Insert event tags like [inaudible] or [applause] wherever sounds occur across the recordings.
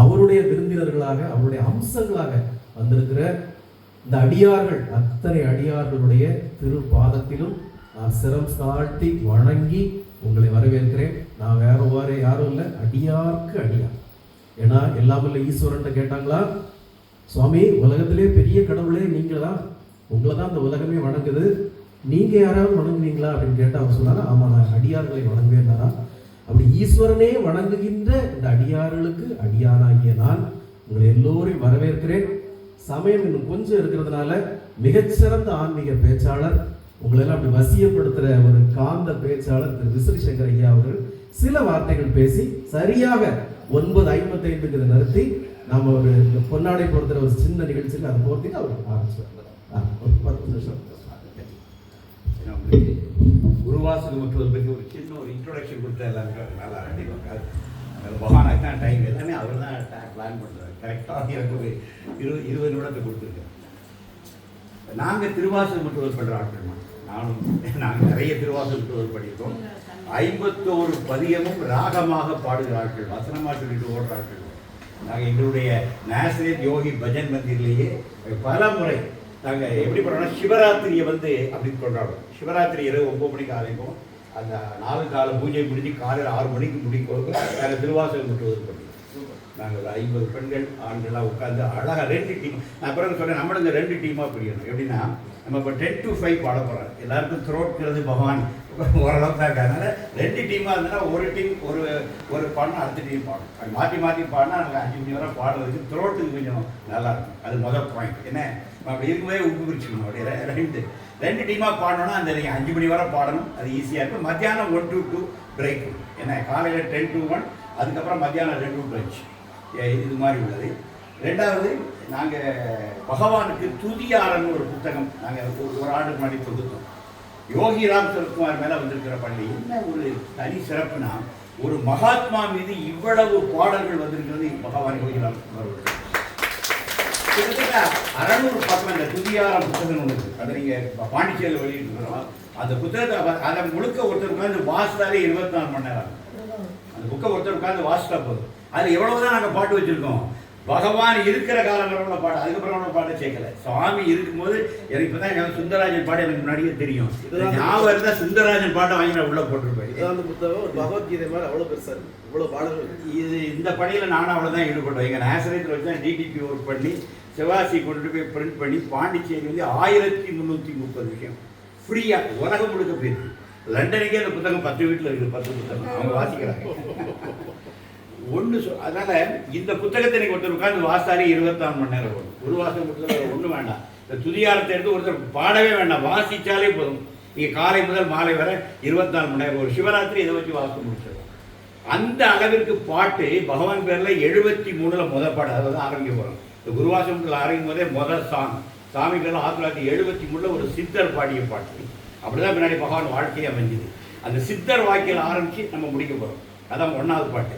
அவருடைய விருந்தினர்களாக அவருடைய அம்சங்களாக வந்திருக்கிற இந்த அடியார்கள் அத்தனை அடியார்களுடைய திரு பாதத்திலும் நான் சிரம் தாழ்த்தி வணங்கி உங்களை வரவேற்கிறேன். நான் வேற வேறு யாரும் இல்லை. அடியார்க்கு அடியார். ஏன்னா எல்லாம் இல்லை ஈஸ்வரன் கேட்டாங்களா? சுவாமி உலகத்திலே பெரிய கடவுளே நீங்கள் தான். உங்களை தான் இந்த உலகமே வணங்குது. நீங்கள் யாராவது வணங்குவீங்களா அப்படின்னு கேட்டால் அவர் சொன்னாரா ஆமாம் நான் அடியார்களை வணங்குவேன்னாரா அப்படி ஈஸ்வரனே வணங்குகின்ற இந்த அடியார்களுக்கு அடியானாகிய நான் உங்களை எல்லோரையும் வரவேற்கிறேன். சமயம் இன்னும் கொஞ்சம் இருக்கிறதுனால மிகச்சிறந்த ஆன்மீக பேச்சாளர் உங்களெல்லாம் அப்படி வசியப்படுத்துகிற ஒரு காந்த பேச்சாளர் திரு விசிறி சங்கர் ஐயா அவர்கள். சில வார்த்தைகள் பேசி சரியாக ஒன்பது ஐம்பத்தி ஐந்துக்கு இதை நிறுத்தி நாம ஒரு பொன்னாடை பொறுத்துற ஒரு சின்ன நிகழ்ச்சியில் அதை பொறுத்திட்டு அவர் ஆரம்பிச்சு ஒரு பத்து நிமிஷம். குருவாசகம் மட்டும் பற்றி ஒரு சின்ன ஒரு இன்ட்ரொடக்ஷன் கொடுத்தா எல்லாருக்கும் நல்லா கண்டிப்பாக பகவானாக தான் டைம் எல்லாமே அவர் தான் பிளான் பண்ணுறாரு. கரெக்டாக எனக்கு ஒரு இருபது இருபது நிமிடத்தை கொடுத்துருக்கேன் நாங்கள் திருவாசகம் மட்டும் பண்ணுற ஆட்கள் நானும் நாங்கள் நிறைய திருவாசகம் மட்டும் பண்ணியிருக்கோம். ஐம்பத்தோரு பதியமும் ராகமாக பாடுகிற ஆட்கள் வசனமாக சொல்லிட்டு ஓடுற ஆட்கள். நாங்கள் எங்களுடைய நேசரேத் யோகி பஜன் மந்திரிலேயே பல முறை நாங்கள் எப்படி பண்ணுறோம்னா சிவராத்திரியை வந்து அப்படின்னு கொண்டாடுறோம் சிவராத்திரி இரவு ஒம்பது மணிக்கு ஆரம்பிக்கும் அந்த நாலு கால பூஜை முடிஞ்சு காலையில் ஆறு மணிக்கு முடிக்கும் நாங்கள் திருவாசகம் முற்றுவது பண்ணுவோம் நாங்கள் ஐம்பது பெண்கள் ஆண்கள்லாம் உட்காந்து அழகாக ரெண்டு டீம் நான் அப்புறம் சொன்னேன் நம்மளும் இந்த ரெண்டு டீமாக பிரியணும். எப்படின்னா நம்ம இப்போ டென் டு ஃபைவ் பாட போகிறோம் எல்லாருக்கும் த்ரோட்ங்கிறது பகவான். ஓரளவுக்கு தான் அதனால ரெண்டு டீமாக இருந்ததுன்னா ஒரு டீம் ஒரு ஒரு பாடணும் அடுத்த டீம் பாடும் அது மாற்றி மாற்றி பாடினா நாங்கள் அஞ்சு மணி வரை பாடுறதுக்கு த்ரோட்டுக்கு கொஞ்சம் நல்லாயிருக்கும் அது முதல் பாயிண்ட் என்ன? அப்படி இருக்கும்போது உப்பு பிரிச்சுக்கணும். அப்படியே ரெண்டு ரெண்டு டீமாக பாடணும்னா அந்த நீங்கள் அஞ்சு மணி வரை பாடணும். அது ஈஸியாக இருக்கும். மத்தியானம் ஒன் டு டூ பிரேக் ஏன்னா காலையில் டென் டு ஒன் அதுக்கப்புறம் மத்தியானம் ரெண்டு டு இது மாதிரி உள்ளது. ரெண்டாவது நாங்கள் பகவானுக்கு துதியாரன்னு ஒரு புத்தகம் நாங்கள் ஒரு ஒரு ஆண்டு முன்னாடி தொகுத்தோம். யோகி ராம் சரத்குமார் மேலே வந்திருக்கிற பள்ளி என்ன ஒரு தனி சிறப்புனா ஒரு மகாத்மா மீது இவ்வளவு பாடல்கள் வந்திருக்கிறது பகவான் யோகி ராம் கிட்டத்தட்ட அறநூறு பக்கம் இந்த துதியாரம் புத்தகம் ஒன்று அதை நீங்கள் பாண்டிச்சேரியில் வெளியிட்டுருக்கிறோம் அந்த புத்தகத்தை அதை முழுக்க ஒருத்தர் உட்காந்து வாசித்தாலே இருபத்தி நாலு மணி நேரம் அந்த புக்கை ஒருத்தர் உட்காந்து வாசித்தா போதும். அதில் எவ்வளவுதான் நாங்கள் பாட்டு வச்சிருக்கோம். பகவான் இருக்கிற காலம் வரை உள்ள பாட்டு அதுக்கப்புறம் உள்ள பாட்டை சேர்க்கல சுவாமி இருக்கும்போது எனக்கு இப்போ தான் சுந்தரராஜன் பாட்டு எனக்கு முன்னாடியே தெரியும். ஞாபகம் இருந்தால் சுந்தரராஜன் பாட்டை வாங்கி நான் உள்ளே போட்டிருப்பேன். இதான் அந்த புத்தகம் ஒரு பகவத்கீதை மாதிரி அவ்வளவு பெருசா இருக்கு. இவ்வளவு பாடல்கள் இது இந்த பணியில் நானும் அவ்வளோதான் ஈடுபட்டோம் எங்கள் நேசரத்தில் வச்சு தான் டிடிபி ஒர்க் பண்ணி சிவாசி கொண்டு போய் பிரிண்ட் பண்ணி பாண்டிச்சேரி வந்து ஆயிரத்தி முந்நூற்றி முப்பது விஷயம். ஃப்ரீயாக உலகம் முழுக்க போயிருக்கு லண்டனுக்கே அந்த புத்தகம் பத்து வீட்டில் இருக்குது பத்து புத்தகம். அவங்க வாசிக்கிறாங்க. ஒன்று சொ அதனால் இந்த புத்தகத்தை நீங்கள் ஒருத்தர் உட்காந்து வாசாரி இருபத்தாறு மணி நேரம் வரும் ஒரு வாசம் புத்தகம் ஒன்றும் வேண்டாம். இந்த துதியாரத்தை எடுத்து ஒருத்தர் பாடவே வேண்டாம். வாசித்தாலே போதும். நீங்கள் காலை முதல் மாலை வரை இருபத்தாறு மணி நேரம் ஒரு சிவராத்திரி இதை வச்சு வாசம் முடிச்சிடும் அந்த அளவிற்கு பாட்டு பகவான் பேரில் எழுபத்தி மூணில் முத பாடு அதாவது ஆரம்பிக்க போகிறோம் இந்த குருவாசனத்தில் ஆரம்பிக்கும் போதே முதல் சாங். சாமி பேரில் ஆயிரத்தி தொள்ளாயிரத்தி எழுபத்தி மூணில் ஒரு சித்தர் பாடிய பாட்டு. அப்படிதான் பின்னாடி பகவான் வாழ்க்கையை அமைஞ்சுது. அந்த சித்தர் வாக்கியில் ஆரம்பித்து நம்ம முடிக்க போகிறோம் அதான் ஒன்றாவது பாட்டு.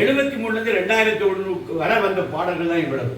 எழுபத்தி மூணுலேருந்து ரெண்டாயிரத்தி ஒண்ணுக்கு வரை வந்த பாடல்கள் தான் இவ்வளவு.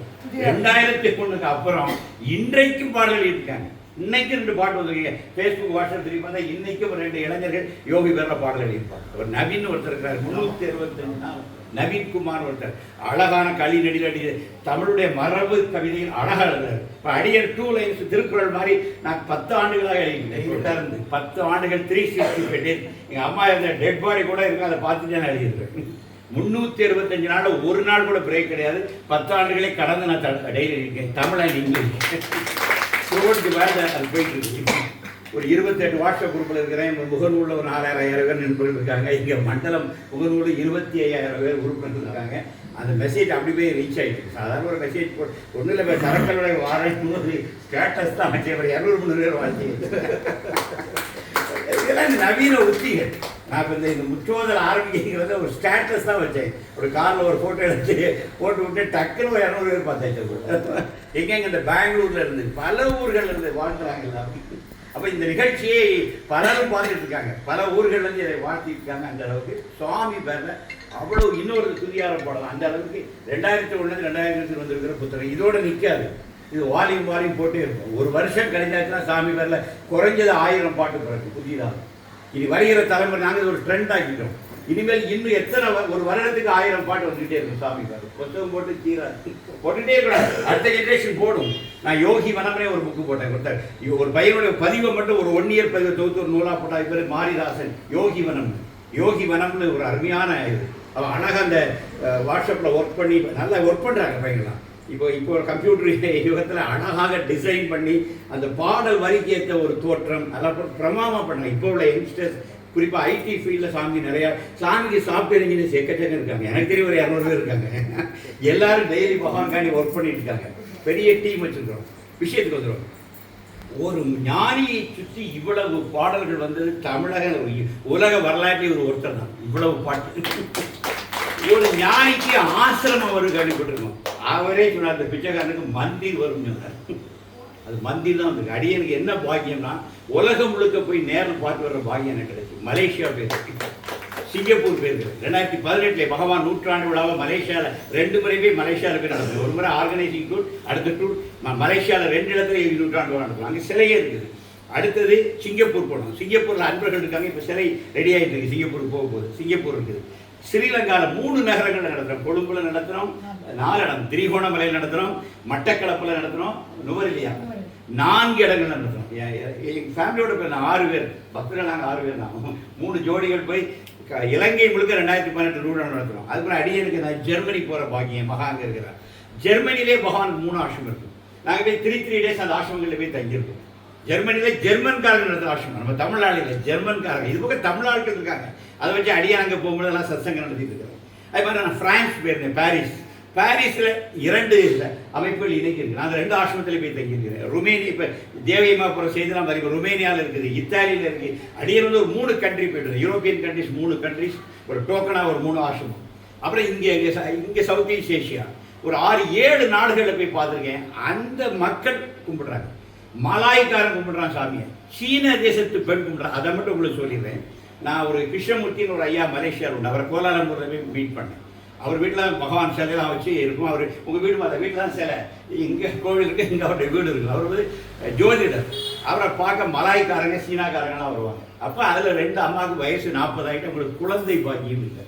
ரெண்டாயிரத்தி ஒண்ணுக்கு அப்புறம் இன்றைக்கும் பாடல்கள் இருக்காங்க. இன்னைக்கு ரெண்டு பாட்டு வந்திருக்கீங்க. ஃபேஸ்புக் வாட்ஸ்அப் திரும்பி பார்த்தா இன்னைக்கும் ரெண்டு இளைஞர்கள் யோகி பேர்ல பாடல்கள் இருப்பாங்க. ஒரு நவீன் ஒருத்தர் இருக்கார் முந்நூற்றி அறுபத்தஞ்சு நாள். நவீன் குமார் ஒருத்தர். அழகான களி நெடிலடி தமிழுடைய மரபு கவிதையில் அழகா எழுதுறாரு. இப்போ அடியர் டூ லைன்ஸ் திருக்குறள் மாதிரி நான் பத்து ஆண்டுகளாக எழுதிட்டேன் இருந்து பத்து ஆண்டுகள் த்ரீ சிக்ஸ்டி எங்கள் அம்மா இருந்த டெட் பாடி கூட இருக்கு அதை பார்த்துட்டு நான் எழுதியிருக்கேன். முந்நூற்றி அறுபத்தஞ்சு நாள் ஒரு நாள் கூட பிரேக் கிடையாது. பத்து ஆண்டுகளே கடந்து நான் த- டெய்லி இருக்கேன். தமிழன் இங்கிலீஷ். ரோடுக்கு அது போயிட்டு இருக்கு. ஒரு இருபத்தெட்டு வாட்ஸ்அப் குரூப்பில் இருக்கிறேன். இப்போ முகநூலில் ஒரு நாலாயிரம் ஐயாயிரம் பேர் நண்பர்கள் இருக்காங்க. இங்கே மண்டலம் முகநூலில் இருபத்தி ஐயாயிரம் பேர் உறுப்பினர்கள் இருக்காங்க. அந்த மெசேஜ் அப்படி போய் ரீச் ஆகிட்டு சாதாரண ஒரு மெசேஜ் போ ஒன்றும் இல்லை இப்போ சரக்கலுடைய வாரண்ட் ஸ்டேட்டஸ் தான் வச்சு ஒரு இரநூறு முந்நூறு பேர் வாழ்ச்சி இதெல்லாம் நவீன உத்திகள். நான் இப்போ இந்த இந்த முற்றோதல் ஆரம்பிக்கிறது ஒரு ஸ்டேட்டஸ் தான் வச்சேன். ஒரு காரில் ஒரு ஃபோட்டோ எடுத்து போட்டு விட்டு டக்குன்னு ஒரு இரநூறு பேர் பார்த்தாச்சு எங்கெங்க இந்த பெங்களூர்ல இருந்து பல ஊர்கள் இருந்து வாழ்ந்துறாங்க எல்லாரும். அப்போ இந்த நிகழ்ச்சியை பலரும் பார்த்துட்டு இருக்காங்க. பல ஊர்கள்லேருந்து இதை வாழ்த்திட்டு இருக்காங்க அந்த அளவுக்கு. சுவாமி பேரில் அவ்வளோ இன்னொரு துதியாரம் போடலாம். அந்த அளவுக்கு ரெண்டாயிரத்தி ஒன்று ரெண்டாயிரத்தி வந்திருக்கிற புத்தகம். இதோட நிற்காது இது வாலியும் வாலியும் போட்டே இருக்கும். ஒரு வருஷம் கிடைச்சாச்சுன்னா சாமி பேரில் குறைஞ்சது ஆயிரம் பாட்டு பிறகு புதியதாக இனி வருகிற தலைமுறை நாங்கள் இது ஒரு ட்ரெண்ட் ஆக்கிட்டோம். இனிமேல் இன்னும் எத்தனை ஒரு வருடத்துக்கு ஆயிரம் பாட்டு வந்துகிட்டே இருக்கும் சாமி சார். புத்தகம் போட்டு தீரா போட்டுகிட்டே கூடாது அடுத்த ஜென்ரேஷன் போடும். நான் யோகி வனம்னே ஒரு புக்கு போட்டேன். கொடுத்தேன். ஒரு பையனுடைய பதிவை மட்டும் ஒரு ஒன் இயர் பதிவை தொகுத்து ஒரு நூலாக போட்டால் பேர் மாரிதாசன். யோகி வனம் யோகி வனம்னு ஒரு அருமையான இது. அவன் அழகா அந்த வாட்ஸ்அப்பில் ஒர்க் பண்ணி நல்லா ஒர்க் பண்ணுறாங்க பையன்லாம். இப்போ இப்போ கம்ப்யூட்டர் யுகத்தில் அழகாக டிசைன் பண்ணி அந்த பாடல் வரிக்கு ஏற்ற ஒரு தோற்றம் அதெல்லாம் பிரமாமா பண்ணலாம். இப்போ உள்ள யங்ஸ்டர்ஸ் குறிப்பாக ஐடி ஃபீல்டில் சாமி நிறையா சாமிக்கு சாஃப்ட்வேர் இன்ஜினியர்ஸ் எக்கச்சக்கம் இருக்காங்க. எனக்கு தெரியும் ஒரு இரநூறு பேர் இருக்காங்க. எல்லாரும் டெய்லி பகவான்காண்டி ஒர்க் பண்ணிட்டு இருக்காங்க. பெரிய டீம் வச்சுருக்கிறோம். விஷயத்துக்கு வந்துடும் ஒரு ஞானியை சுற்றி இவ்வளவு பாடல்கள் வந்தது தமிழக ஒரு உலக வரலாற்றில் ஒரு ஒருத்தர் தான். இவ்வளவு பாட்டு. ஒரு ஞானிக்கு ஆசிரமம் வரும் கேள்விப்பட்டிருக்கோம் அவரே சொன்னார் அந்த பிச்சைக்காரனுக்கு மந்திர் வரும் சொன்னார் அது மந்திர் தான் வந்திருக்கு. அடியனுக்கு என்ன பாக்கியம்னா உலகம் முழுக்க போய் நேரில் பார்த்து வர்ற பாக்கியம் எனக்கு கிடைச்சி. மலேசியா போயிருக்கு சிங்கப்பூர் போயிருக்கு ரெண்டாயிரத்தி பதினெட்டுல பகவான் நூற்றாண்டு விழாவை மலேசியாவில் ரெண்டு முறை போய் மலேசியாவில் போய் நடந்தது ஒரு முறை ஆர்கனைசிங் டூர் அடுத்த டூர் மலேசியாவில் ரெண்டு இடத்துல நூற்றாண்டு விழா நடக்கும் அங்கே சிலையே இருக்குது அடுத்தது சிங்கப்பூர் போனோம். சிங்கப்பூரில் அன்பர்கள் இருக்காங்க. இப்போ சிலை ரெடி ஆகிட்டு இருக்கு. சிங்கப்பூர் போக போகுது சிங்கப்பூர் இருக்குது. ஸ்ரீலங்காவில் மூணு நகரங்களில் நடத்துகிறோம் கொழும்புல நடத்துகிறோம் நாலு இடம் திரிகோணமலையில் நடத்துகிறோம் மட்டக்களப்பில் நடத்துகிறோம் நுவரெலியா. நான்கு இடங்கள் நடத்துகிறோம் எங்கள் ஃபேமிலியோட போய் நான் ஆறு பேர். பக்தர்கள் நாங்கள் ஆறு பேர் தான். மூணு ஜோடிகள் போய் இலங்கை முழுக்க ரெண்டாயிரத்தி பதினெட்டு நூறு நடத்துகிறோம் அதுக்கப்புறம் அடியனுக்கு நான் ஜெர்மனி போகிற பாக்கியம் மகா அங்கே இருக்கிறார். ஜெர்மனிலே பகவான் மூணு ஆசிரமம் இருக்கும். நாங்கள் போய் த்ரீ த்ரீ டேஸ் அந்த ஆசிரமங்களில் போய் தங்கியிருக்கோம். ஜெர்மனியில ஜெர்மன்காரங்க நடத்துகிற ஆசிரமம். நம்ம தமிழ்நாடுல ஜெர்மன்காரங்க. இது பக்கம் தமிழ்நாடுகள் இருக்காங்க. அதை வச்சு அடியான் அங்கே போகும்போதெல்லாம் சத்சங்கம் நடத்திட்டு இருக்கிறேன் அது மாதிரி நான் ஃப்ரான்ஸ் போயிருந்தேன் பாரிஸ். பாரிஸில் இரண்டு அமைப்புகள் இணைக்கு நான் ரெண்டு ஆசிரமத்தில் போய் தங்கியிருக்கிறேன். ருமேனியா இப்போ தேவியமாபுரம் நான் பாருங்கள் ருமேனியாவில் இருக்குது இத்தாலியில் இருக்குது அடியில் வந்து ஒரு மூணு கண்ட்ரி போய்ட்டு யூரோப்பியன் கண்ட்ரிஸ் மூணு கண்ட்ரிஸ் ஒரு டோக்கனாக ஒரு மூணு ஆசிரமம். அப்புறம் இங்கே இங்கே இங்கே சவுத் ஈஸ்ட் ஏஷியா ஒரு ஆறு ஏழு நாடுகளில் போய் பார்த்துருக்கேன். அந்த மக்கள் கும்பிடுறாங்க. மலாய்க்காரன் கும்பிடுறான் சாமியை. சீன தேசத்து பெண் கும்பிடுறான் அதை மட்டும் உங்களுக்கு சொல்லிடுறேன். நான் ஒரு கிருஷ்ணமூர்த்தின்னு ஒரு ஐயா மலேசியாவில் உண்டு. அவரை கோலாலம்பூரில் போய் மீட் பண்ணேன். அவர் வீட்டில் பகவான் சிலையெல்லாம் வச்சு இருக்கும். அவர் உங்கள் வீடு அந்த வீட்டில் தான் சிலை. இங்கே கோவில் இருக்குது இங்கே அவருடைய வீடு இருக்குது அவர் வந்து ஜோதிடர். அவரை பார்க்க மலாய்க்காரங்க சீனாக்காரங்கெல்லாம் வருவாங்க. அப்போ அதில் ரெண்டு அம்மாவுக்கு வயசு நாற்பது ஆகிட்டு உங்களுக்கு குழந்தை பாக்கியம் இல்லை.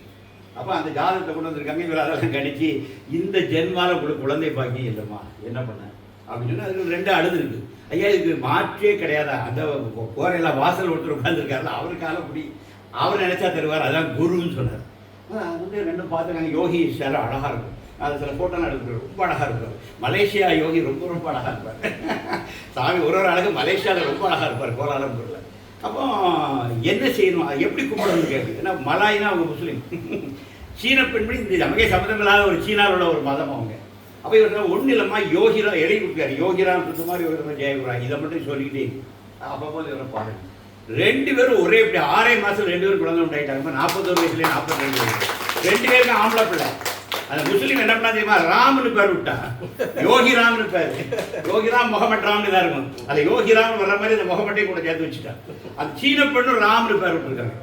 அப்போ அந்த ஜாதகத்தை கொண்டு வந்திருக்காங்க. இவர் அதெல்லாம் கணிச்சு இந்த ஜென்மால உங்களுக்கு குழந்தை பாக்கியம் இல்லைம்மா என்ன பண்ண? அப்படின்னு சொன்னால் அதுக்கு ரெண்டு அழுது இருக்கு. ஐயா இதுக்கு மாற்றே கிடையாதா? அந்த கோரையில் வாசல் ஒருத்தர் உட்காந்துருக்காருல அவருக்கால முடி அவர் நினச்சா தருவார். அதான் குருன்னு சொன்னார். அது வந்து ரெண்டும் பார்த்துருக்காங்க யோகி சில அழகாக இருக்கும். அது சில ஃபோட்டோலாம் எடுத்துருக்காரு ரொம்ப அழகாக இருப்பார் மலேசியா யோகி ரொம்ப ரொம்ப அழகாக இருப்பார். [laughs] சாமி ஒரு ஒரு அழகு மலேசியாவில் ரொம்ப அழகாக இருப்பார் கோலாலம்பூரில். அப்போ என்ன செய்யணும்? அது எப்படி கும்பிடணும்னு கேட்குது. ஏன்னா மலாயினா அவங்க முஸ்லீம். [laughs] சீன பெண்மணி இந்த நமக்கே சம்மந்தம் இல்லாத ஒரு சீனாவில் உள்ள ஒரு மதம் அவங்க. அப்போ இவர் ஒன்றும் இல்லைம்மா யோகிரா எழுதி கொடுக்காரு யோகிராம் மாதிரி ஒரு ஜெயகுரா இதை மட்டும் சொல்லிக்கிட்டே அப்பப்போ இவரை பாருங்கள் ரெண்டு பேரும் ஒரே இப்படி ஆறே மாதம் ரெண்டு பேரும் குழந்தை உண்டாயிட்டாங்க. நாற்பத்தொரு வயசுலேயே நாற்பத்தி ரெண்டு வயசு. ரெண்டு பேருக்கும் ஆம்பளை பிள்ளை. அந்த முஸ்லீம் என்ன பண்ணா தெரியுமா? ராம்னு பேர் விட்டா. யோகி ராம்னு பேர். யோகிராம் முகமட் ராம்னு தான் இருக்கும். அந்த யோகி ராம் வர மாதிரி அந்த முகமட்டையும் கூட சேர்த்து வச்சுட்டா. அந்த சீன பெண்ணும் ராம்னு பேர் விட்டுருக்காங்க.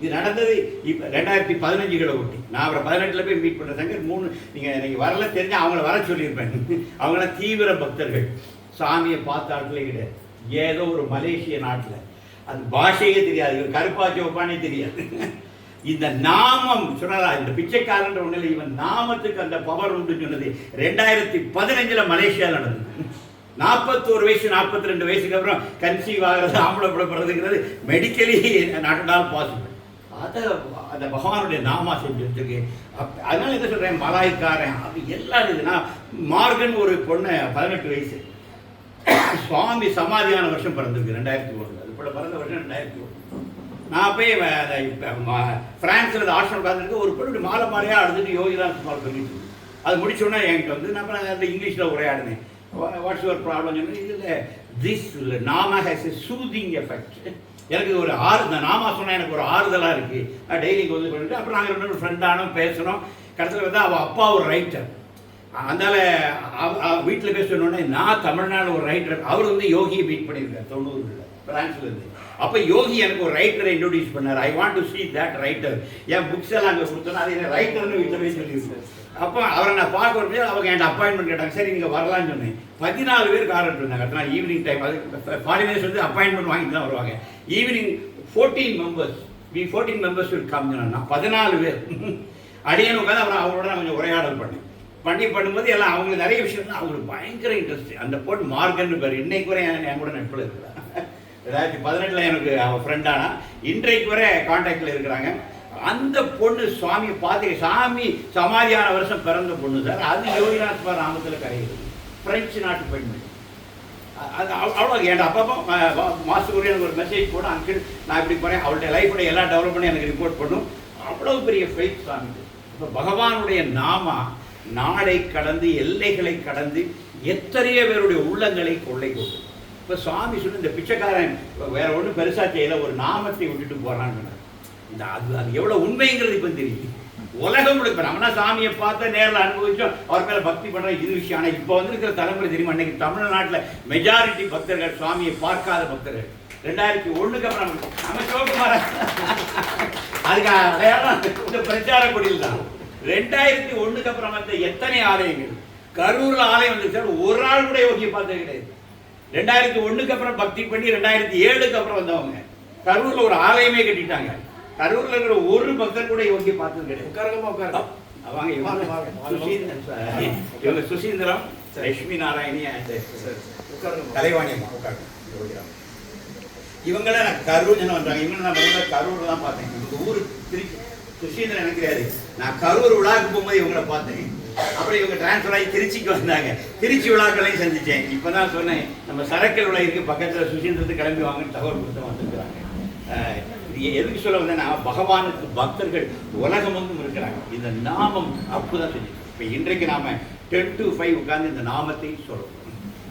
இது நடந்தது இப்போ ரெண்டாயிரத்தி பதினஞ்சு கிலோ ஒட்டி. நான் அவரை பதினெட்டில் போய் மீட் பண்ண சங்கர் மூணு நீங்கள் நீங்கள் வரல தெரிஞ்சு அவங்கள வர சொல்லியிருப்பேன். அவங்களாம் தீவிர பக்தர்கள். சாமியை பார்த்த ஆட்களே கிடையாது. ஏதோ ஒரு மலேசிய நாட்டில். அது பாஷையே தெரியாது இவன் கருப்பா சிவப்பானே தெரியாது. இந்த நாமம் சொன்னதா இந்த பிச்சைக்காரன்ற ஒண்ணுல இவன் நாமத்துக்கு அந்த பவர் உண்டுன்னு சொன்னது ரெண்டாயிரத்தி பதினஞ்சில் மலேசியாவில் நடந்தது. நாற்பத்தோரு வயசு நாற்பத்தி ரெண்டு வயசுக்கு அப்புறம் கன்சீவ் ஆகிறது ஆம்பளை பிறப்புறதுங்கிறது மெடிக்கலி நாட் ஆல் பாசிபிள் அதை அந்த பகவானுடைய நாமா செஞ்சுருக்கு அப் அதனால என்ன சொல்கிறேன் மலாய்க்காரன் அது எல்லாம் இதுனா மார்கன் ஒரு பொண்ணு பதினெட்டு வயசு. சுவாமி சமாதியான வருஷம் பிறந்திருக்கு ரெண்டாயிரத்தி ஒன்று அது பிறந்த வருஷம் ரெண்டாயிரத்தி நான் போய் அதை இப்ப ம- பிரான்ஸ்ல இந்த ஒரு பொருள் மாலை மாலையாக அழுதுட்டு யோகிதான் சுமார் சொல்லிட்டு அது முடிச்ச என்கிட்ட வந்து நான் அந்த இங்கிலீஷில் உரையாடினேன். வாட்ஸ் யுவர் ப்ராப்ளம் சொன்னேன் இதில் திஸ் நாமா ஹேஸ் எ சூதிங் எஃபெக்ட் எனக்கு ஒரு ஆறு இந்த நாமா சொன்னால் எனக்கு ஒரு ஆறுதலாக இருக்குது நான் டெய்லி வந்து பண்ணிட்டு அப்புறம் நாங்கள் ரெண்டு ஃப்ரெண்டானோம் பேசணும் கடைசியில் வந்து அவள் அப்பா ஒரு ரைட்டர் அதனால வீட்டில் பேசணுன்னே நான் தமிழ்நாடு ஒரு ரைட்டர் அவர் வந்து யோகியை மீட் பண்ணியிருக்கார் தொண்ணூறுல. பிரான்ஸ்ல இருந்து அப்போ யோகி எனக்கு ஒரு ரைட்டரை இன்ட்ரோடியூஸ் பண்ணார். I want to see that writer N books எல்லாம் அங்கே கொடுத்தோன்னா அது என்ன ரைட்டர்னு வீட்டில் போய் சொல்லியிருந்தேன் அப்போ அவரை நான் பார்க்க வரும்போது அவங்க என்கிட்ட அப்பாயின்மெண்ட் கேட்டாங்க. சரி நீங்கள் வரலாம்னு சொன்னேன். பதினாலு பேர் கார் இருந்தாங்க அடுத்த நாள் ஈவினிங் டைம் அது ஃபாரினர்ஸ் வந்து அப்பாயின்மெண்ட் வாங்கிட்டு தான் வருவாங்க. Evening fourteen members we fourteen members will come நான் பதினாலு பேர். அடியன் உட்காந்து அப்புறம் அவங்களோட நான் கொஞ்சம் உரையாடல் பண்ணேன். பண்ணி பண்ணும்போது எல்லாம் அவங்களுக்கு நிறைய விஷயம் தான் அவங்களுக்கு பயங்கர இன்ட்ரெஸ்ட் அந்த போட்டு மார்க்கன்னு பேர். இன்னைக்கு வரை என் கூட நட்பில் இருக்கிறான் ரெண்டாயிரத்தி பதினெட்டில் எனக்கு அவன் ஃப்ரெண்டானா இன்றைக்கு வரை காண்டாக்டில் இருக்கிறாங்க. அந்த பொண்ணு சுவாமியை பார்த்து சாமி சமாதியான வருஷம் பிறந்த பொண்ணு சார். அது யோகிநாத் நாமத்தில் கரையுது பிரெஞ்சு நாட்டு பெண்மணி. அது அவ்வளோ என்கிட்ட அப்பப்போ மாதத்துக்கு எனக்கு ஒரு மெசேஜ் போடும் அங்கிள் நான் இப்படி போகிறேன் அவளுடைய லைஃபோட எல்லா டெவலப் பண்ணி எனக்கு ரிப்போர்ட் பண்ணும் அவ்வளோ பெரிய ஃபெய்த் சாமி இப்போ பகவானுடைய நாமா நாடை கடந்து எல்லைகளை கடந்து எத்தனையோ பேருடைய உள்ளங்களை கொள்ளை கொண்டு இப்போ சுவாமி சொல்லி இந்த பிச்சைக்காரன் வேற ஒன்றும் பெருசாக செய்யல ஒரு நாமத்தை விட்டுட்டு போகிறான்னு இந்த அது அது எவ்வளோ உண்மைங்கிறது இப்போ தெரியுது. உலகம் இப்போ இப்ப நம்மனா சாமியை பார்த்து நேரில் அனுபவிச்சோம் அவர் மேலே பக்தி பண்ற இது விஷயம். ஆனால் இப்போ வந்திருக்கிற தலைமுறை தெரியுமா? அன்னைக்கு தமிழ்நாட்டில் மெஜாரிட்டி பக்தர்கள் சுவாமியை பார்க்காத பக்தர்கள். ரெண்டாயிரத்தி ஒன்றுக்கு அப்புறம் நம்ம சிவகுமார. அதுக்கு அடையாளம் இந்த பிரச்சார கொடியில் தான். ரெண்டாயிரத்தி ஒண்ணுக்கு அப்புறம் வந்த எத்தனை ஆலயங்கள்? கரூரில் ஆலயம் வந்து ஒரு ஆள் கூட யோகியை பார்த்தது கிடையாது. ரெண்டாயிரத்தி ஒண்ணுக்கு அப்புறம் பக்தி பண்ணி ரெண்டாயிரத்தி ஏழுக்கு அப்புறம் வந்தவங்க. கரூர்ல ஒரு ஆலயமே கட்டிட்டாங்க. கரூர்ல இருக்கிற ஒரு பக்தர் கூட யோகியை பார்த்தது கிடையாது. உட்காருங்கம்மா உட்காருங்க. அவங்க இவங்க. வாங்க, வாங்க. சுசீந்திரம் இவங்க சுசீந்திரம் லட்சுமி நாராயணி and உட்காருங்கம்மா. கலைவாணி அம்மா உட்காருங்க. இவங்கள நான் கரூர் ஜனம் வந்தாங்க இவங்க நான் முதல்ல கரூர் தான் பார்த்தேன். இந்த ஊர் திருச்சி. சுசீந்திரன் எனக்கு தெரியாது. நான் கரூர் விழாக்கு போகும்போது இவங்கள பார்த்தேன். அப்புறம் இவங்க டிரான்ஸ்ஃபர் ஆகி திருச்சிக்கு வந்தாங்க. திருச்சி விழாக்களையும் சந்திச்சேன். இப்பதான் சொன்னேன் நம்ம சரக்கல் விழா பக்கத்தில் சுசீந்திரத்து கிளம்பி வாங்கன்னு தகவல் கொடுத்து வந்திருக்கிறாங்க. எதுக்கு சொல்ல வந்தேன்னா பகவானுக்கு பக்தர்கள் உலகமும் இருக்கிறாங்க. இந்த நாமம் அப்போதான் சொல்லி இப்போ இன்றைக்கு நாம டென் டு ஃபைவ் உட்கார்ந்து இந்த நாமத்தை சொல்றோம்.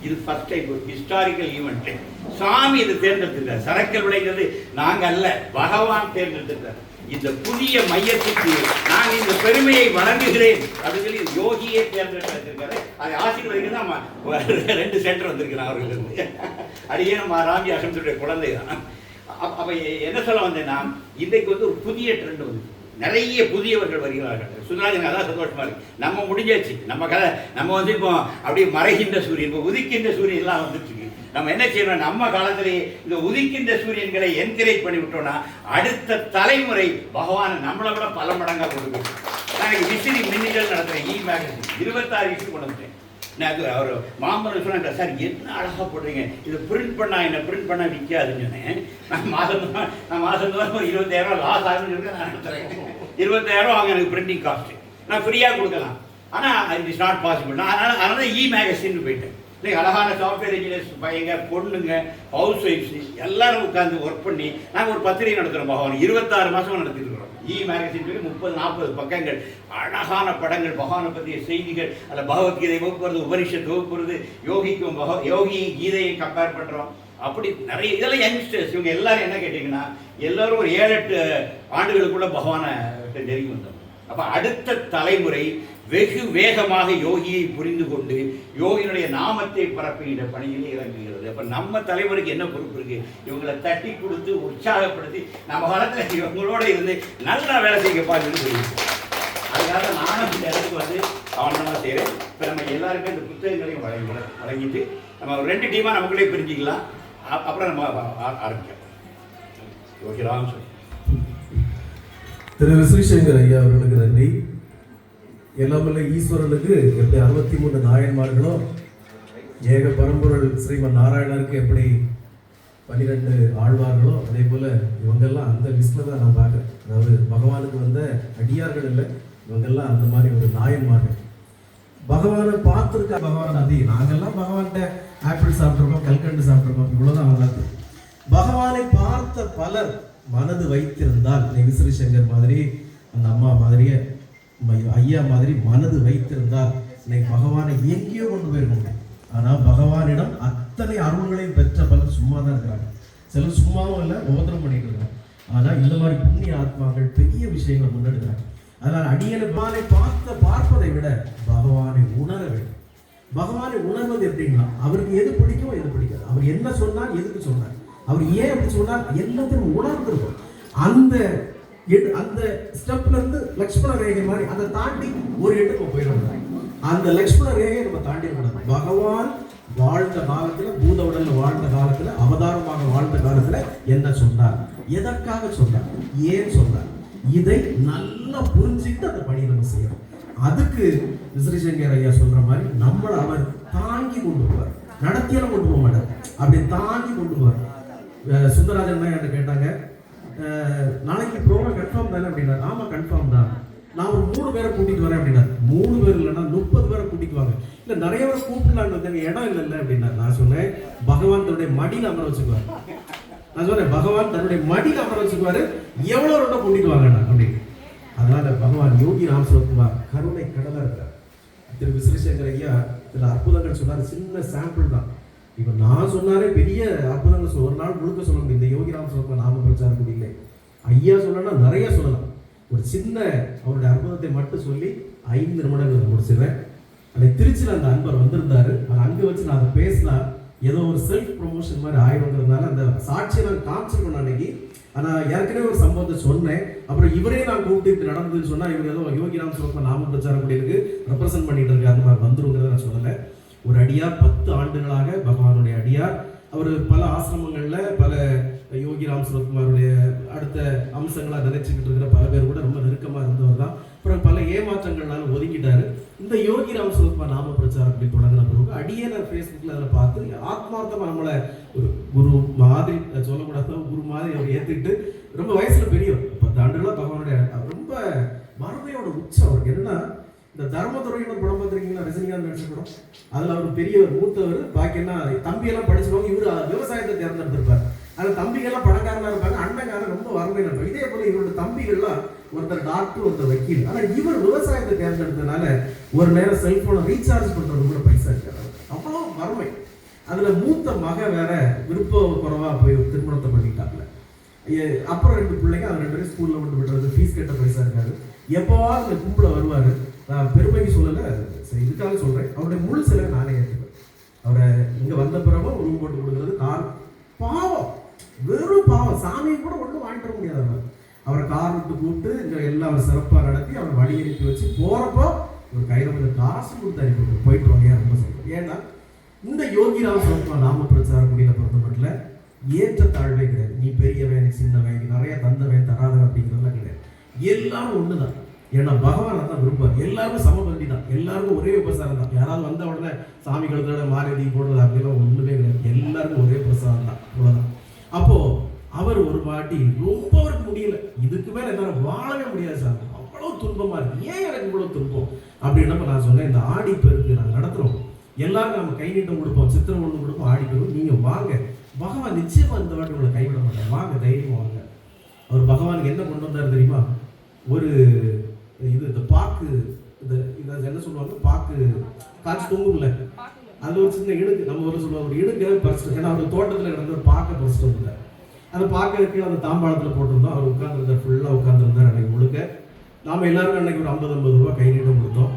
இது ஃபர்ஸ்ட் டைம் ஒரு ஹிஸ்டாரிக்கல் ஈவெண்ட்டு சாமி இது தேர்ந்தெடுத்திருக்கார். சரக்கல் விளைங்கிறது நாங்க அல்ல பகவான் தேர்ந்தெடுத்திருக்கார். இந்த புதிய மையத்துக்கு நான் இந்த பெருமையை வழங்குகிறேன். அப்படின்னு சொல்லி யோகியே தேர்ந்தெடுத்திருக்காரு அதை ஆசீர்வதிக்கு தான் ரெண்டு சென்டர் வந்திருக்கிறேன் அவர்களுக்கு அடியே நம்ம ராமி அசம்சுடைய குழந்தை தான் அப்ப என்ன சொல்ல வந்தேன்னா இன்றைக்கு வந்து ஒரு புதிய ட்ரெண்ட் வந்து நிறைய புதியவர்கள் வருகிறார்கள். சுந்தராஜன் அதான் சந்தோஷமா இருக்கு. நம்ம முடிஞ்சாச்சு. நம்ம கதை நம்ம வந்து இப்போ அப்படியே மறைகின்ற சூரியன் இப்போ உதிக்கின்ற சூரியன் எல்லாம் வந்துட்டு நம்ம என்ன செய்யணும்? நம்ம காலத்திலேயே இந்த உதிக்கின்ற சூரியன்களை என்கரேஜ் பண்ணி விட்டோம்னா அடுத்த தலைமுறை பகவான் நம்மளை விட பல மடங்காக கொடுக்கும். நான் விசிறி மின்னிகள் நடத்துறேன் இ மேகசின் இருபத்தாறு இஷ்யூ கொண்டு வந்தேன் நான் அவர் மாமன் சொன்னாங்க சார் என்ன அழகாக போடுறீங்க? இது பிரிண்ட் பண்ணா என்ன பிரிண்ட் பண்ணா விற்காதுன்னு சொன்னேன். நான் மாதம் நான் மாதம் தான் ஒரு இருபத்தாயிரம் லாஸ் ஆகுன்னு சொல்லி நான் நடத்துறேன் இருபத்தாயிரம் அவங்க எனக்கு பிரிண்டிங் காஸ்ட் நான் ஃப்ரீயாக கொடுக்கலாம். ஆனால் இட் இஸ் நாட் பாசிபிள் நான் அதனால் தான் இ மேகசின்னு போயிட்டேன். இன்னைக்கு அழகான சாஃப்ட்வேர் இன்ஜினியர்ஸ் பையங்க பொண்ணுங்க ஹவுஸ் ஒய்ஃப்ஸ் எல்லாரும் உட்காந்து ஒர்க் பண்ணி நாங்கள் ஒரு பத்திரிகை நடத்துகிறோம் பகவான். இருபத்தாறு மாதம் நடத்திட்டு ஜி இ மேகசின் சொல்லி முப்பது நாற்பது பக்கங்கள். அழகான படங்கள் பகவானை பற்றிய செய்திகள் அதில் பகவத்கீதை வகுப்புறது உபனிஷத் வகுப்புறது யோகிக்கும் பக யோகி கீதையை கம்பேர் பண்ணுறோம் அப்படி நிறைய இதெல்லாம் யங்ஸ்டர்ஸ் இவங்க எல்லாரும் என்ன கேட்டிங்கன்னா எல்லோரும் ஒரு ஏழு எட்டு ஆண்டுகளுக்குள்ள பகவானை நெருங்கி வந்தோம் அப்போ அடுத்த தலைமுறை வெகு வேகமாக யோகியை புரிந்து கொண்டு யோகியினுடைய நாமத்தை பரப்புகின்ற பணியிலே இறங்குகிறது. அப்ப நம்ம தலைவருக்கு என்ன பொறுப்பு இருக்கு? இவங்களை தட்டி கொடுத்து உற்சாகப்படுத்தி நம்ம காலத்துல இவங்களோட இருந்து நல்லா வேலை செய்யப்பான்னு சொல்லி அதுக்காக நானும் இந்த இடத்துக்கு வந்து கவனமாக செய்கிறேன் இப்போ நம்ம எல்லாருமே இந்த புத்தகங்களையும் வழங்கி வழங்கிட்டு நம்ம ரெண்டு டீமாக நமக்குள்ளே பிரிஞ்சுக்கலாம். அப்புறம் நம்ம ஆரம்பிக்கலாம். ஓகே ராம் சொல்லி திரு விஸ்வசங்கர் ஐயா அவர்களுக்கு நன்றி. எல்லாமல்ல ஈஸ்வரனுக்கு எப்படி அறுபத்தி மூணு நாயன்மார்களோ ஏக பரம்பொருள் ஸ்ரீமன் நாராயணருக்கு எப்படி பன்னிரெண்டு ஆழ்வார்களோ அதே போல் இவங்கெல்லாம் அந்த லிஸ்ட்ல தான் நான் பார்க்குறேன். அதாவது பகவானுக்கு வந்த அடியார்கள் இல்லை இவங்கெல்லாம் அந்த மாதிரி ஒரு நாயன்மார்கள். பகவானை பார்த்துருக்க? பகவான் அது. நாங்கெல்லாம் பகவான்கிட்ட ஆப்பிள் சாப்பிட்ருக்கோம் கல்கண்டு சாப்பிட்ருக்கோம் இவ்வளோதான் அவங்க பகவானை பார்த்த பலர் மனது வைத்திருந்தால் நீ சங்கர் மாதிரி அந்த அம்மா மாதிரியே ஐயா மாதிரி மனது வைத்திருந்தால் இன்னைக்கு பகவானை எங்கேயோ கொண்டு போயிருக்க முடியும் ஆனால் பகவானிடம் அத்தனை அருள்களையும் பெற்ற பலர் சும்மா தான் இருக்கிறாங்க. சிலர் சும்மாவும் இல்லை உபதிரம் பண்ணிட்டு இருக்காங்க. ஆனால் இந்த மாதிரி புண்ணிய ஆத்மாக்கள் பெரிய விஷயங்களை முன்னெடுக்கிறாங்க. அதனால் அடியனை பகவானை பார்த்த பார்ப்பதை விட பகவானை உணர வேண்டும். பகவானை உணர்வது எப்படின்னா அவருக்கு எது பிடிக்கும் எது பிடிக்காது. அவர் என்ன சொன்னார் எதுக்கு சொன்னார்? அவர் ஏன் அப்படி சொன்னார்? எல்லாத்தையும் உணர்ந்திருக்கும் அந்த அந்த ஸ்டெப்ல இருந்து லக்ஷ்மண ரேகை மாதிரி அதை தாண்டி ஒரு எட்டுக்கு போயிடணும் அந்த லக்ஷ்மண ரேகையை நம்ம தாண்டி விடணும் பகவான் வாழ்ந்த காலத்துல பூத உடல்ல வாழ்ந்த காலத்துல அவதாரமாக வாழ்ந்த காலத்துல என்ன சொன்னார்? எதற்காக சொன்னார்? ஏன் சொன்னார்? இதை நல்லா புரிஞ்சுக்கிட்டு அந்த பணியை நம்ம செய்யணும். அதுக்கு விசிறிசங்கர் ஐயா சொல்ற மாதிரி நம்மளை அவர் தாங்கி கொண்டு போவார். நடத்தியெல்லாம் கொண்டு போக மாட்டார். அப்படி தாங்கி கொண்டு போவார். அஹ் சுந்தரராஜன் தான் என்கிட்ட கேட்டாங்க நாளைக்கு ப்ரோக்ராம் கன்ஃபார்ம் தானே அப்படின்னா ஆமாம் கன்ஃபார்ம் தான். நான் ஒரு மூணு பேரை கூட்டிட்டு வரேன் அப்படின்னா மூணு பேர் இல்லைன்னா முப்பது பேரை கூட்டிக்குவாங்க வாங்க. நிறைய பேரை கூப்பிடலான்னு இடம் இல்லைல்ல அப்படின்னா நான் சொன்னேன் பகவான் தன்னுடைய மடியில் அமர வச்சுக்குவார். நான் சொன்னேன் பகவான் தன்னுடைய மடியில் அமர வச்சுக்குவாரு. எவ்வளோ ரெண்டா கூட்டிகிட்டு வாங்க அப்படின்னு. அதனால பகவான் யோகி ராம் சிவகுமார் கருணை கடலாக இருக்கார். திரு விஸ்வசங்கர் ஐயா திரு அற்புதங்கள் சொன்னார். சின்ன சாம்பிள் தான். இப்போ நான் சொன்னாலே பெரிய அற்புதங்கள் சொல்ல ஒரு நாள் முழுக்க சொல்ல முடியும். இந்த யோகி ராம் நாம பிரச்சாரம் முடியல ஐயா சொல்லணும்னா நிறைய சொல்லலாம். ஒரு சின்ன அவருடைய அற்புதத்தை மட்டும் சொல்லி ஐந்து நிமிடங்கள் முடிச்சிடுறேன். அந்த திருச்சியில் அந்த அன்பர் வந்திருந்தாரு. அது அங்கே வச்சு நான் அதை பேசினா ஏதோ ஒரு செல்ஃப் ப்ரொமோஷன் மாதிரி ஆயிடுங்கிறதுனால அந்த சாட்சியை நான் காமிச்சிருக்கணும் அன்னைக்கு. ஆனால் ஏற்கனவே ஒரு சம்பவத்தை சொன்னேன். அப்புறம் இவரே நான் கூப்பிட்டு இப்படி நடந்ததுன்னு சொன்னால் இவர் ஏதோ யோகிராம் சிவகுமார் நாம பிரச்சாரம் பண்ணியிருக்கு ரெப்ரசென்ட் பண்ணிட்டு இருக்கு அந்த மாதிரி வந்துருங்கிறத நான் சொல்லலை. ஒரு அடியார் பத்து ஆண்டுகளாக பகவானுடைய அடியார். அவர் பல ஆசிரமங்களில் பல யோகிராம் சிவகுமாருடைய அடுத்த அம்சங்களாக நினைச்சுக்கிட்டு இருக்கிற பல பேர் கூட ரொம்ப நெருக்கமாக இருந்தவர் தான். அப்புறம் பல ஏமாற்றங்கள்னால ஒதுக்கிட்டார் இந்த யோகிராம் சிவகுமார் நாம பிரச்சாரம் அப்படி தொடங்கின பிறகு அடியே நான் ஃபேஸ்புக்கில் அதில் பார்த்து ஆத்மார்த்தமாக நம்மளை ஒரு குரு மாதிரி சொல்லக்கூடாது குரு மாதிரி அவர் ஏற்றுக்கிட்டு ரொம்ப வயசில் பெரியவர். பத்து ஆண்டுகளாக பகவானுடைய ரொம்ப மறுமையோட உச்சம் அவருக்கு. என்னன்னா இந்த தர்மதுரைன்னு படம் பார்த்துருக்கீங்களா? ரஜினிகாந்த் நடிச்ச படம். அவர் பெரியவர் மூத்தவர் பாக்கி என்ன தம்பி இவர் படிச்சவங்க விவசாயத்தை தேர்ந்தெடுத்திருப்பார். அதுல தம்பிகள்லாம் பணக்காரனாக இருப்பாங்க. அண்ணங்காரன் ரொம்ப வறுமை இருப்பாங்க. இதே போல இவரோட தம்பிகள்லாம் ஒருத்தர் டாக்டர் ஒருத்தர் வக்கீல். ஆனால் இவர் விவசாயத்தை தேர்ந்தெடுத்ததுனால ஒரு நேரம் செல்போனை ரீசார்ஜ் பண்ணுறது கூட பைசா இருக்காது. அவ்வளோ வறுமை. அதில் மூத்த மக வேற விருப்ப குறவாக போய் திருமணத்தை பண்ணிட்டாங்க ஏ- அப்புறம் ரெண்டு பிள்ளைங்க அவங்க ரெண்டு பேரும் ஸ்கூலில் விட்டு விடுறது ஃபீஸ் கட்ட பைசா இருக்காது. எப்போவாவது இந்த கும்பலை வருவார். நான் பெருமைக்கு சொல்லலை சரி இதுக்காக சொல்கிறேன் அவருடைய முழு சிலை நானே ஏற்றுப்பேன் அவரை இங்கே வந்த பிறகு ரூம் போட்டு கொடுக்குறது கார். பாவம். வெறும் பாவம். சாமியை கூட ஒன்றும் வாங்கிட்டு வர முடியாது அவர். அவரை கார் விட்டு கூப்பிட்டு இங்கே எல்லாம் சிறப்பாக நடத்தி அவரை வழி அனுப்பி வச்சு போகிறப்போ ஒரு கையில் கொஞ்சம் காசு கொடுத்து அனுப்பி போயிட்டு வாங்க ரொம்ப சொல்றேன் ஏன்னா இந்த யோகிராம் சோத்மா நாம பிரச்சார முடியல பொறுத்த மட்டும் ஏற்ற தாழ்வே கிடையாது. நீ பெரியவன் நீ சின்னவன் நீ நிறைய தந்தவன் தராதவன் அப்படிங்கிறதெல்லாம் கிடையாது. எல்லாரும் தான் ஏன்னா பகவான் அதான் விரும்புவார். எல்லாருமே சமபந்தி தான். எல்லாருக்கும் ஒரே பிரசாரம் தான். யாராவது வந்த உடனே சாமி கழுத்தோட மாரதி போடுறது அப்படிலாம் ஒன்றுமே கிடையாது. எல்லாருக்கும் ஒரே பிரசாதம் தான். அவ்வளோதான் அப்போ அவர் ஒரு வாட்டி ரொம்ப அவருக்கு முடியல. இதுக்கு மேல என்னால வாழவே முடியாது சார். அவ்வளவு துன்பமா இருக்கு. ஏன் எனக்கு இவ்வளவு துன்பம்? அப்படின்னப்ப நான் சொன்னேன். இந்த ஆடி பெருக்கு நாங்கள் நடத்துறோம். எல்லாரும் நம்ம கை நீட்டம் கொடுப்போம். சித்திரம் ஒன்று கொடுப்போம். ஆடி பெருக்கு. நீங்க வாங்க. பகவான் நிச்சயமா இந்த வாட்டி உங்களை கைவிட மாட்டேன் வாங்க தைரியமா வாங்க. அவர் பகவானுக்கு என்ன கொண்டு வந்தார் தெரியுமா? ஒரு இது இந்த பாக்கு இந்த இது என்ன சொல்லுவாங்க? பாக்கு காய்ச்சி தொங்கும்ல? அது ஒரு சின்ன இடுக்கு நம்ம ஊர்ல சொல்லுவாங்க ஒரு இடுக்கு பறிச்சிட்டு ஏன்னா அவர் தோட்டத்தில் கிடந்த ஒரு பாக்கை பறிச்சிட்டு வந்தார். அந்த பாக்கை கீழே அந்த தாம்பாளத்தில் போட்டிருந்தோம். அவர் உட்காந்துருந்தார் ஃபுல்லாக உட்காந்துருந்தார் அன்னைக்கு முழுக்க. நாம் எல்லாருக்கும் அன்னைக்கு ஒரு ஐம்பது ஐம்பது ரூபாய் கை நீட்டம் கொடுத்தோம்.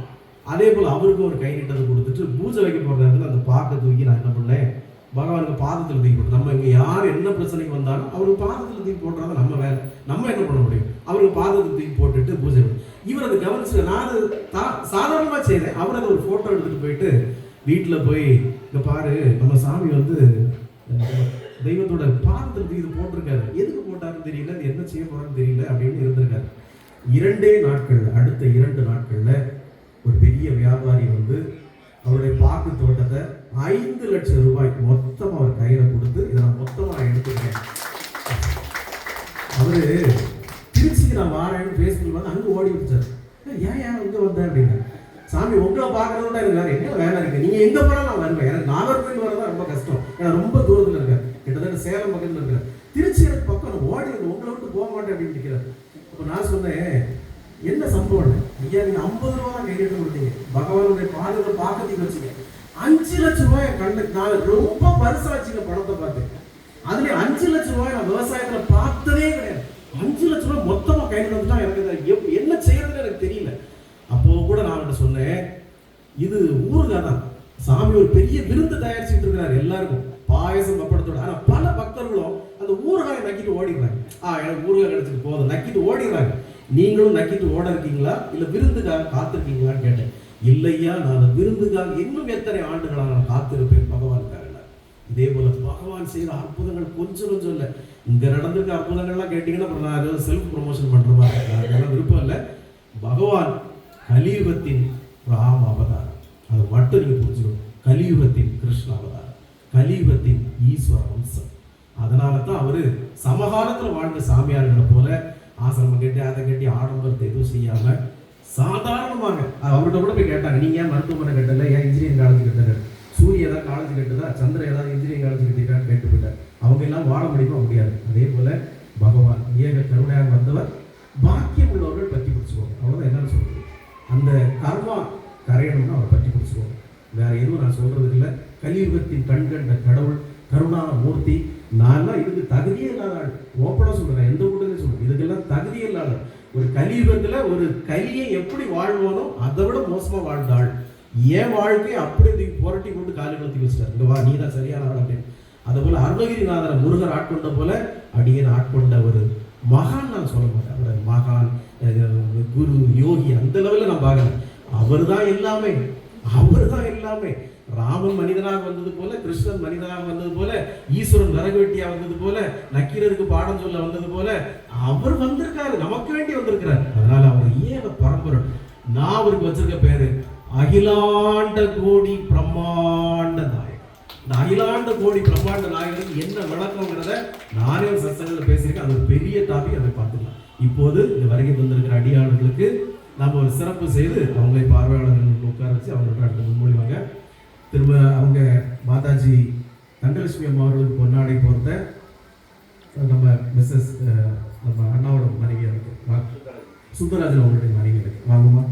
அதே போல் அவருக்கும் ஒரு கை நீட்டத்தை கொடுத்துட்டு பூஜை வைக்க போற அந்த பாக்கை தூக்கி நான் என்ன பண்ணேன்? பகவானுக்கு பாதத்தில் தூக்கி போட்டு நம்ம இங்கே யார் என்ன பிரச்சனைக்கு வந்தாலும் அவருக்கு பாதத்தில் தூக்கி போட்டுறத நம்ம வேலை. நம்ம என்ன பண்ண முடியும்? அவருக்கு பாதத்தில் தூக்கி போட்டுட்டு பூஜை இவர் அதை கவனிச்சு நான் அது தா- செய்கிறேன் செய்றேன் அவர் அதை ஒரு ஃபோட்டோ எடுத்துகிட்டு போயிட்டு வீட்டில் போய் இங்கே பாரு நம்ம சாமி வந்து தெய்வத்தோட பாதத்தில் இது போட்டிருக்காரு. எதுக்கு போட்டாருன்னு தெரியல அது என்ன செய்ய போறாருன்னு தெரியல அப்படின்னு இருந்திருக்காரு. இரண்டே நாட்கள் அடுத்த இரண்டு நாட்களில் ஒரு பெரிய வியாபாரி வந்து அவருடைய பாக்கு தோட்டத்தை ஐந்து லட்சம் ரூபாய்க்கு மொத்தம் அவர் கையில கொடுத்து உங்களை பார்க்கறதோட என்ன வேலை இருக்குது நீங்கள் எங்கே போனாலும் நான் வருவேன். ஏன்னா நாகர்கோவில் வரதான் ரொம்ப கஷ்டம். ஏன்னா ரொம்ப தூரத்தில் இருக்கேன். கிட்டத்தட்ட சேலம் பக்கத்தில் இருக்கிறேன் திருச்சி எனக்கு பக்கம் ஓடி உங்களை விட்டு போக மாட்டேன் அப்படின்னு நிற்கிறேன் அப்போ நான் சொன்னேன் என்ன சம்பவம் ஐயா நீங்கள் ஐம்பது ரூபா தான் கையிட்டு கொடுத்தீங்க. பகவானுடைய பாதத்தை பார்க்கறதுக்கு வச்சுங்க. அஞ்சு லட்சம் ரூபாய் கண்ணுக்கு கண்ணு நான் ரொம்ப பரிசாச்சுங்க படத்தை பணத்தை பார்த்தேன். அதுல அஞ்சு லட்சம் ரூபாய் நான் விவசாயத்துல பார்த்ததே கிடையாது. அஞ்சு லட்சம் ரூபாய் மொத்தமா கையில் வந்துட்டா எனக்கு என்ன செய்யறதுன்னு எனக்கு தெரியல. அப்போ கூட நான் அவன்கிட்ட சொன்னேன் இது ஊருகாய் தான் சாமி ஒரு பெரிய விருந்து தயாரிச்சுட்டு இருக்கிறார் எல்லாருக்கும். பாயசம் பப்படத்தோட. ஆனா பல பக்தர்களும் அந்த ஊறுகாயை நக்கிட்டு ஓடிடுறாங்க. ஆ எனக்கு ஊறுகாய் கிடைச்சிட்டு போதும். நக்கிட்டு ஓடிடுறாங்க. நீங்களும் நக்கிட்டு ஓட இருக்கீங்களா? இல்ல விருந்துக்காக காத்திருக்கீங்களான்னு கேட்டேன். இல்லையா நான் அந்த விருந்துக்காக இன்னும் எத்தனை ஆண்டுகளாக நான் காத்திருப்பேன்? பகவானுக்காக இதே போல பகவான் செய்யற அற்புதங்கள் கொஞ்சம் கொஞ்சம் இல்லை. இங்க நடந்திருக்க அற்புதங்கள்லாம் கேட்டீங்கன்னா அப்புறம் நான் செல்ஃப் ப்ரொமோஷன் பண்ற மாதிரி அதெல்லாம் விருப்பம் இல்லை. பகவான் கலியுகத்தின் ராம அவதாரம் அது மட்டும் நீங்கள் புரிஞ்சுக்கணும். கலியுகத்தின் கிருஷ்ண அவதாரம் கலியுகத்தின் ஈஸ்வர வம்சம். அதனால தான் அவர் சமகாலத்தில் வாழ்ந்த சாமியார்களை போல ஆசிரமம் கட்டி அதை கட்டி ஆடம்பரத்தை எதுவும் செய்யாமல் சாதாரணமாக அவர்கிட்ட கூட போய் கேட்டாங்க நீங்கள் ஏன் மருத்துவமனை கட்டல? ஏன் இன்ஜினியரிங் காலேஜ் கட்டல? சூரிய ஏதாவது காலேஜ் கட்டுதா? சந்திர ஏதாவது இன்ஜினியரிங் காலேஜ் கட்டிட்டான்னு கேட்டு போயிட்டார் அவங்க எல்லாம் வாழ முடியுமா முடியாது அதே போல பகவான் ஏக கருணையாக வந்தவர் பாக்கியம் உள்ளவர்கள் பற்றி பிடிச்சுக்கோங்க அவ்வளவுதான் என்னன்னு சொல்றது அந்த கர்மா கரையணும்னா அவரை பற்றி பிடிச்சுக்கோங்க வேற எதுவும் நான் சொல்றதுக்கு இல்லை கலியுகத்தின் கண்கண்ட கடவுள் கருணா மூர்த்தி நான்லாம் இதுக்கு தகுதியே இல்லாத ஆள் ஓப்பனா சொல்றேன் எந்த கூட்டத்தையும் சொல்றேன் இதுக்கெல்லாம் தகுதியே இல்லாத ஆள். ஒரு ஒரு கலியை எப்படி வாழ்வானோ அதை விட மோசமா வாழ்ந்த ஆள் என் வாழ்க்கையை அப்படி தூக்கி புரட்டி கொண்டு காலி கழுத்தி வச்சிட்டார். இங்க வா நீ தான் சரியான ஆள் அப்படின்னு. அதே போல அருணகிரிநாதரை முருகர் ஆட்கொண்ட போல அடியன் ஆட்கொண்ட ஒரு மகான் நான் சொல்ல மாட்டேன். அவரை மகான் குரு யோகி அந்த லெவலில் நான் பார்க்கல. அவர் தான் எல்லாமே. அவர் தான் எல்லாமே. ராமன் மனிதனாக வந்தது போல கிருஷ்ணன் மனிதனாக வந்தது போல ஈஸ்வரன் விறகு வெட்டியா வந்தது போல நக்கீரருக்கு பாடம் சொல்ல வந்தது போல அவர் வந்திருக்காரு நமக்கு வேண்டி வந்திருக்கிறார். அதனால அவர் ஏக பரம்பரன் நான் அவருக்கு வச்சிருக்க பேரு அகிலாண்ட கோடி பிரம்மாண்ட நாயகன். இந்த அகிலாண்ட கோடி பிரம்மாண்ட நாயகனுக்கு என்ன விளக்கங்கிறத நானே ஒரு சத்சங்கத்தில் பேசியிருக்கேன். அது ஒரு பெரிய டாபிக் அதை பார்த்துக்கலாம். இப்போது இந்த வருகை வந்திருக்கிற அடியாளர்களுக்கு நம்ம ஒரு சிறப்பு செய்து அவங்களை பார்வையாளர்களுக்கு உட்கார வச்சு அவங்களுக்கு அடுத்த முன்மொழிவாங்க. திரும்ப அவங்க மாதாஜி தங்கலட்சுமி அம்மா அவர்களுக்கு பொன்னாடை போர்த்த நம்ம மிஸ்ஸஸ் நம்ம அண்ணாவோட மனைவி சுந்தரராஜன் அவருடைய மனைவி இருக்கு வாங்குமா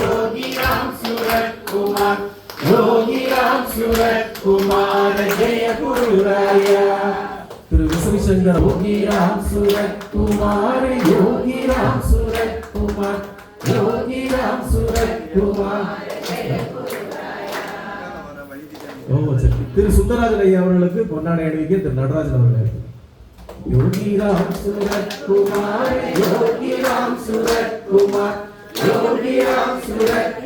Yogi Ram Surat Kumar, Yogi சுரத் திரு குமார் யோகிராம் சுரத் யோகிராம் சுரத் குமார் திரு சுந்தராஜன் ஐயா அவர்களுக்கு பொன்னாடை அணிவிக்க திரு நடராஜன் அவர்கள். யோகிராம் சுரத் குமார் யோகிராம் சுரத் குமார் யோகிராம் சுரத்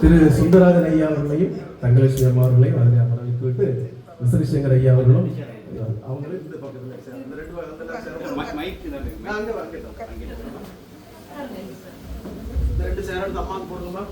திரு சுந்தராஜன் ஐயா அவர்களையும் தங்கலட்சுமி அம்மா அவர்களையும் அதில் அமர்வித்து விட்டு விசரிசங்கர் ஐயா அவர்களும் அவங்களும் இந்த பக்கத்தில் ரெண்டு சேரம் தம்மாக்கு போடுங்களா